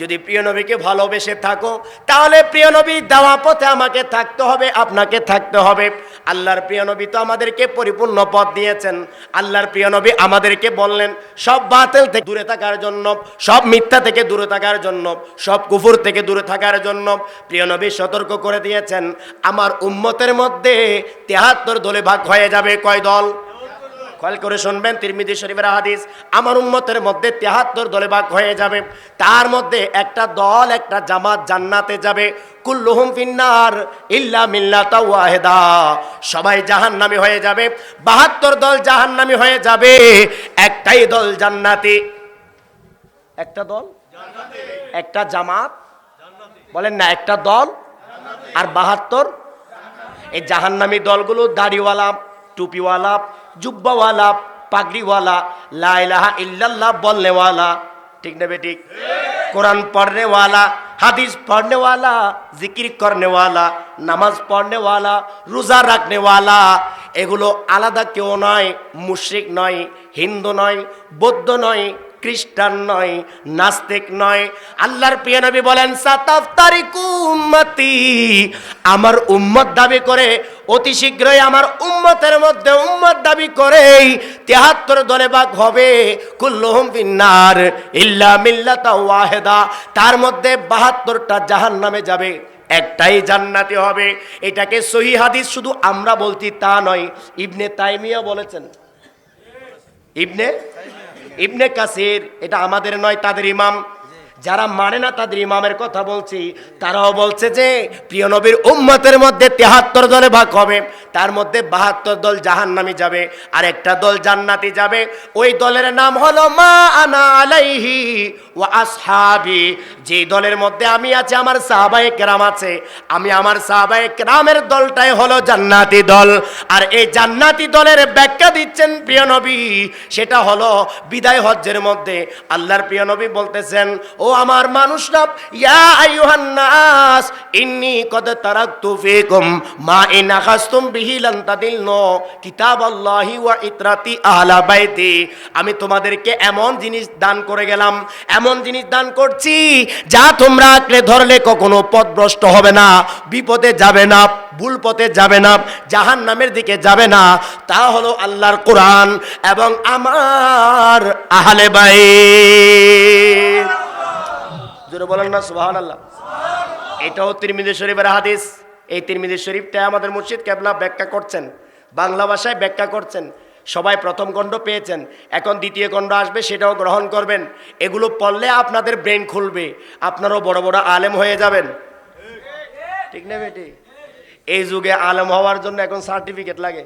যদি প্রিয় নবীকে ভালোবেসে থাকো, তাহলে প্রিয় নবী দেওয়া পথে আমাকে থাকতে হবে, আপনাকে থাকতে হবে। আল্লাহর প্রিয় নবী তো আমাদেরকে পরিপূর্ণ পথ দিয়েছেন। আল্লাহর প্রিয় নবী আমাদেরকে বললেন, সব বাতিল থেকে দূরে থাকার জন্য, সব মিথ্যা থেকে দূরে থাকার জন্য, সব কুফুর থেকে দূরে থাকার জন্য প্রিয় নবী সতর্ক করে দিয়েছেন। আমার উম্মতের মধ্যে তেহাত্তর দলে ভাগ হয়ে যাবে কয় দল? খেয়াল করে শুনবেন তিরমিদি শরীফের হাদিস, আমার উম্মতের মধ্যে তেহাত্তর দলে ভাগ হয়ে যাবে। তার মধ্যে একটা দল, একটা জামাত জান্নাতে যাবে। কুল্লুহুম ফিন্নার ইল্লা মিল্লাতা ওয়াহেদা। সবাই জাহান্নামী হয়ে যাবে। বাহাত্তর দল জাহান্নামী হয়ে যাবে। একটাই দল জান্নাতি। একটা দল? একটা জামাত? বলেন না, একটা দল আর বাহাত্তর? এই জাহান্নামী দলগুলো দাড়িওয়ালা, টুপিওয়ালা জুব্বাওয়ালা, পাগড়িওয়ালা লাইলাহা ইল্লাল্লাহ বললেওয়ালা ঠিক না বেঠিক কোরআন পড়নেওয়ালা, হাদিস পড়নেওয়ালা, জিকির করনেওয়ালা, নামাজ পড়নেওয়ালা, রোজা রাখনেওয়ালা। এগুলো আলাদা কেউ নয়, মুশরিক নয়, হিন্দু নয়, বৌদ্ধ নয় খ্রিস্টান নয়, নাস্তিক নয়। আল্লাহর প্রিয় নবী বলেন উম্মতি। আমার উম্মত দাবি করে, অতি শীঘ্রই আমার উম্মতের মধ্যে উম্মত দাবি করেই তেহাত্তর দলে ভাগ হবে। কুল্লুহুম ফিন্নার, ইল্লা মিল্লাতা ওয়াহেদা। তার মধ্যে বাহাত্তরটা জাহান নামে যাবে। একটাই জান্নাতি হবে। এটাকে সহি হাদিস শুধু আমরা বলছি তা নয়। ইবনে তাইমিয়া বলেছেন। ইবনে ইবনে কাসির, এটা আমাদের নয়, তাদের ইমাম। যারা মানে না তাদের ইমামের কথা বলছি, তারাও বলছে যে, প্রিয় নবীর উম্মতের মধ্যে তেহাত্তর দলে ভাগ হবে। তার মধ্যে বাহাত্তর দল জাহান জাহান্নামি যাবে, আর একটা দল জান্নাতি যাবে। ওই দলের নাম হলো মা আনা আলাইহি ওয়া আসহাবি, যে দলের মধ্যে আমি আছি, আমার সাহাবায়ে কেরাম আছে। আমি আমার সাহাবায়ে কেরামের দলটাই হলো জান্নাতি দল। আর এই জান্নাতি দলের ব্যাখ্যা দিচ্ছেন প্রিয় নবী, সেটা হলো বিদায় হজ্জের মধ্যে। আল্লাহর প্রিয় নবী বলতেছেন, ও আমার মানুষরা ইয়া আইয়ুহান নাস, ইন্নী কদ তারাকতু ফীকুম, মা ইন আখাসতুম বিহি লান তাদিল্লু কিতাবাল্লাহি ওয়া ইতরাতি আহলা বাইতি। আমি তোমাদেরকে এমন জিনিস দান করে গেলাম, এমন জিনিস দান করছি, যা তোমরা আঁকড়ে ধরলে কখনো পথভ্রষ্ট হবে না, বিপদে যাবে না, ভুল পথে যাবে না জাহান নামের দিকে যাবে না। তা হলো আল্লাহর কোরআন এবং আমার আহলে বাই জোরে বলেন না সুবহান আল্লাহ এটাও তিরমিজি শরীফের হাদিস। এই তিরমিজি শরীফটা আমাদের মুর্শিদ কেবলা ব্যাখ্যা করছেন। বাংলা ভাষায় ব্যাখ্যা করছেন। সবাই প্রথম খণ্ড পেয়েছেন এখন দ্বিতীয় খণ্ড আসবে সেটাও গ্রহণ করবেন। এগুলো পড়লে আপনাদের ব্রেন খুলবে আপনারও বড় বড় আলেম হয়ে যাবেন। ঠিক না বেটি? এই যুগে আলেম হওয়ার জন্য এখন সার্টিফিকেট লাগে।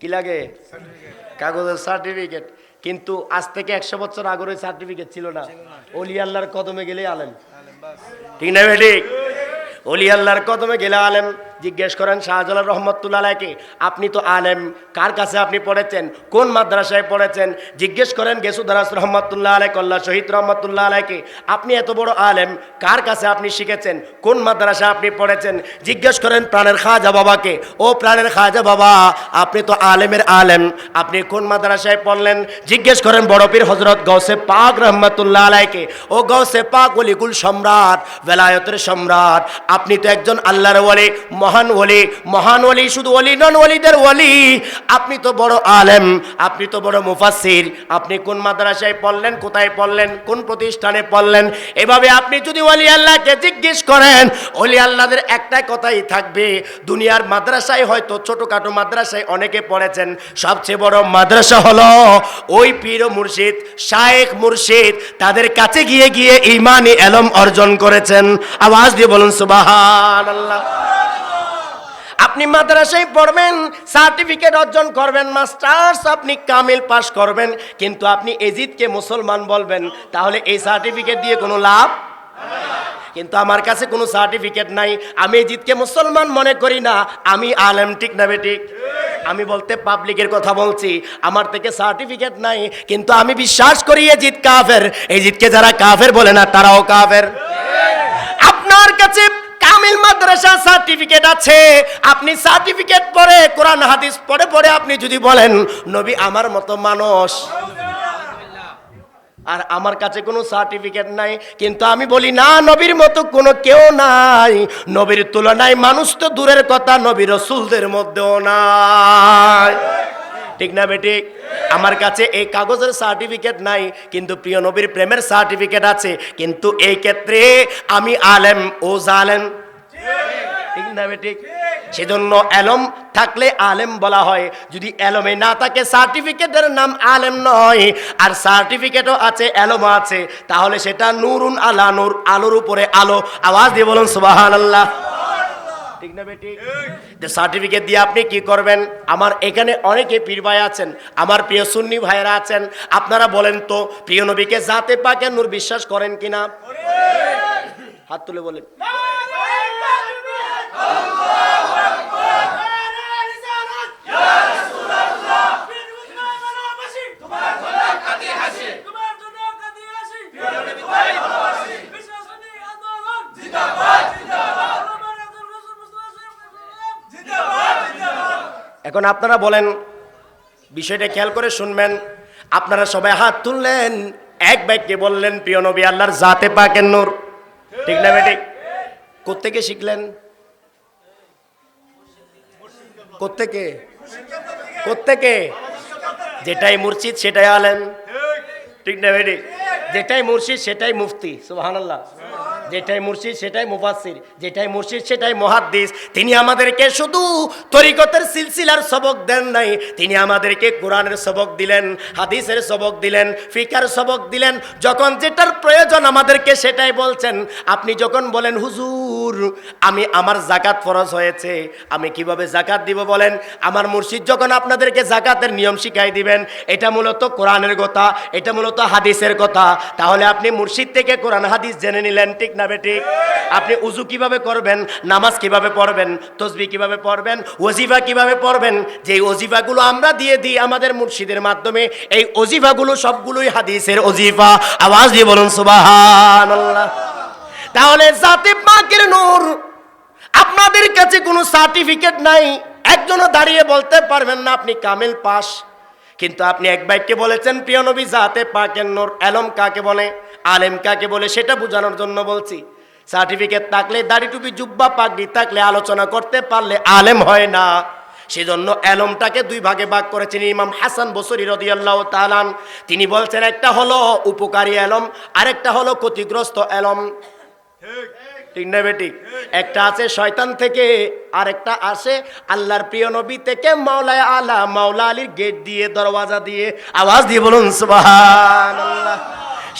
কি লাগে? কাগজের সার্টিফিকেট। কিন্তু আজ থেকে একশো বছর আগের সার্টিফিকেট ছিল না। অলি আল্লাহর কদমে গেলে আলেম। ঠিক না বেটি? অলি আল্লাহর কদমে গেলে আলেম। জিজ্ঞেস করেন, শাহজালাল রহমতুল্লাহ আলাইকে আপনি তো আলেম, কার কাছে আপনি পড়েছেন? কোন মাদ্রাসায় পড়েছেন? জিজ্ঞেস করেন গেসুদারাস রহমতুল্লাহ আলাই কল্লা শহীদ রহমতুল্লাহ আলাইকে আপনি এত বড় আলেম, কার কাছে আপনি শিখেছেন? কোন মাদ্রাসায় আপনি পড়েছেন? জিজ্ঞেস করেন, প্রাণের খাজা বাবাকে। ও প্রাণের খাজা বাবা, আপনি তো আলেমের আলেম, আপনি কোন মাদ্রাসায় পড়লেন? জিজ্ঞেস করেন, বড় পীর হজরত গৌসে পাক রহমতুল্লাহ আলাইকে ও গৌসে পাক অলিকুল সম্রাট বেলায়তের সম্রাট, আপনি তো একজন আল্লাহর ওয়ালি মহান ওলি। মহান ওলি শুধু ওলি নন, ওলিদের ওলি। আপনি তো বড় আলেম, আপনি তো বড় মুফাসির আপনি কোন মাদ্রাসায় পড়লেন, কোথায় পড়লেন, কোন প্রতিষ্ঠানে পড়লেন? এভাবে আপনি যদি ওলি আল্লাহকে জিজ্ঞেস করেন, ওলি আল্লাহদের একটাই কথাই থাকবে, দুনিয়ার মাদ্রাসায় হয়তো ছোটখাটো মাদ্রাসায় অনেকে পড়েছেন। সবচেয়ে বড় মাদ্রাসা হলো ওই পীর মুর্শিদ, শায়েখ মুর্শিদ, তাদের কাছে গিয়ে গিয়ে ইমানি এলম অর্জন করেছেন। আওয়াজ দিয়ে বলুন সুবাহান আল্লাহ আপনি মাদ্রাসায় পড়বেন, সার্টিফিকেট অর্জন করবেন, মাস্টার্স আপনি কামিল পাস করবেন, কিন্তু আপনি এজিদকে মুসলমান বলবেন, তাহলে এই সার্টিফিকেট দিয়ে কোনো লাভ? কিন্তু আমার কাছে কোনো সার্টিফিকেট নাই, আমি এজিদকে মুসলমান মনে করি না, আমি আলেম, ঠিক না বেঠিক আমি বলতে পাবলিকের কথা বলছি, আমার থেকে সার্টিফিকেট নাই, কিন্তু আমি বিশ্বাস করি এজিদ কাফের, এজিদকে যারা কাফের বলে না, তারাও কাফের। আপনার কাছে কামিল মাদ্রাসা সার্টিফিকেট আছে। আপনি সার্টিফিকেট পড়ে, কোরআন, হাদিস পড়ে পড়ে আপনি যদি বলেন, নবী আমার মতো মানুষ। আর আমার কাছে কোনো সার্টিফিকেট নাই, কিন্তু আমি বলি, না, নবীর মতো কোনো কেউ নাই। নবীর তুলনায় মানুষ তো দূরের কথা, নবী রসুলদের মধ্যেও নাই। ঠিক না বেটি? আমার কাছে এই কাগজের সার্টিফিকেট নাই, কিন্তু প্রিয় নবীর প্রেমের সার্টিফিকেট আছে। কিন্তু এই ক্ষেত্রে আমি আলেম, ও জালেম। না বেটি সেজন্য এলম থাকলে আলেম বলা হয়। যদি এলমে না থাকে সার্টিফিকেটের নাম আলেম নয়। আর সার্টিফিকেটও আছে এলম আছে। তাহলে সেটা নুরুন আলা, নূর আলোর উপরে আলো। আওয়াজ দিয়ে বলুন সুবাহান আল্লাহ ঠিক না বেটি? সার্টিফিকেট দিয়ে আপনি কি করবেন? আমার এখানে অনেকে পীর ভাই আছেন, আমার প্রিয় সুন্নি ভাইয়েরা আছেন। আপনারা বলেন তো, প্রিয় নবীকে জাতে পাকে নূর বিশ্বাস করেন কিনা? হাত তুলে বলেন। এখন আপনারা বলেন, বিষয়টা খেয়াল করে শুনবেন। আপনারা সবাই হাত তুললেন, এক ব্যক্তি বললেন, প্রিয় নবী, আল্লাহর জাতে পাকেন নূর। ঠিক না বেটি? কোত্থেকে শিখলেন? কোত্থেকে? কোত্থেকে? যেটাই মুর্শিদ সেটাই আলেন ঠিক না বেটি? যেটাই মুর্শিদ সেটাই মুফতি সুবহানাল্লাহ। যেটাই মুর্শিদ, সেটাই মুফাসসির। যেটাই মুর্শিদ, সেটাই মুহাদ্দিস। তিনি আমাদেরকে শুধু তরিকতের সিলসিলার সবক দেন নাই। তিনি আমাদেরকে কোরআনের সবক দিলেন, হাদিসের সবক দিলেন, ফিকার সবক দিলেন। যখন যেটার প্রয়োজন আমাদেরকে সেটাই বলছেন। আপনি যখন বলেন, হুজুর, আমি আমার জাকাত ফরজ হয়েছে, আমি কীভাবে জাকাত দিব বলেন? আমার মুর্শিদ যখন আপনাদেরকে জাকাতের নিয়ম শিখাই দিবেন, এটা মূলত কোরআনের কথা, এটা মূলত হাদিসের কথা। তাহলে আপনি মুর্শিদ থেকে কোরআন, হাদিস জেনে নিলেন, ঠিক না? বেঠিক আপনি উজু কীভাবে করবেন? নামাজ কীভাবে পড়বেন? তসবি কীভাবে পড়বেন? ওজিফা কীভাবে পড়বেন? যে ওজিফাগুলো আমরা দিয়ে দিই আমাদের মুর্শিদের মাধ্যমে, এই ওজিফাগুলো সবগুলোই হাদিসের ওজিফা। আওয়াজ দিয়ে বলুন, সুবহানাল্লাহ। তাহলে জাতে পাকের নূর, আপনাদের কাছে কোনো সার্টিফিকেট নাই, একজনও দাঁড়িয়ে বলতে পারবেন না আপনি কামেল পাস। কিন্তু আপনি এক বাইককে বলেছেন, প্রিয় নবী, জাতে পাকের নূর, এলম কাকে বলে? আলেম কাকে বলে? সেটা বোঝানোর জন্য বলছি। সার্টিফিকেট থাকলে, দাড়ি টুপি, জুব্বা, পাগড়ি থাকলে, আলোচনা করতে পারলে আলেম হয় না। সেজন্য এলমটাকে দুই ভাগে ভাগ করেছেন ইমাম হাসান বসরি রদিয়াল্লাহ তালান তিনি বলছেন, একটা হলো উপকারী এলম, আরেকটা হলো ক্ষতিগ্রস্ত এলম। ঠিক। না বেটি? একটা আছে শয়তান থেকে, আরেকটা আসে আল্লাহর প্রিয় নবী থেকে, মাওলায় আলা, মাওলা আলীর গেট দিয়ে, দরওয়াজা দিয়ে আওয়াজ দিয়ে বলুন, সুবহানাল্লাহ।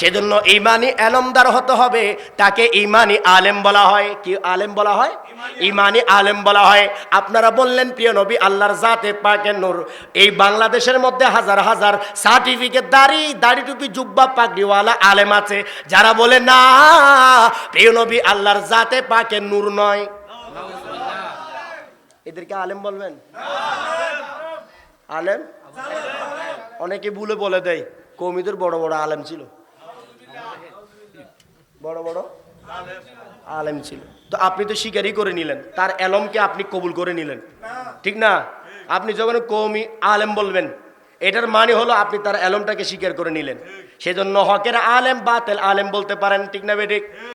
সেজন্য ইমানি এলমদার হতে হবে। তাকে ইমানি আলেম বলা হয়। কি আলেম বলা হয়? ইমানি আলেম বলা হয়। আপনারা বললেন প্রিয় নবী আল্লাহর জাতে পাকে নূর। এই বাংলাদেশের মধ্যে হাজার হাজার সার্টিফিকেট দাড়ি দাড়ি টুপি জুব্বা পাগড়িওয়ালা আলেম আছে। যারা বলে না প্রিয় নবী আল্লাহর জাতে পাকে নূর নয়। এদেরকে আলেম বলবেন? আলেম? অনেকে ভুলে বলে দেয় কৌমিদের বড় বড় আলেম ছিল। বড় বড়? আলেম ছিল। তো আপনি তো স্বীকারই করে নিলেন। তার এলমকে আপনি কবুল করে নিলেন। ঠিক না? আপনি যখন কৌমি আলেম বলবেন, এটার মানে হলো আপনি তার এলমটাকে স্বীকার করে নিলেন। সেজন্য হকের আলেম বাতেল আলেম বলতে পারেন। ঠিক না বেঠিক?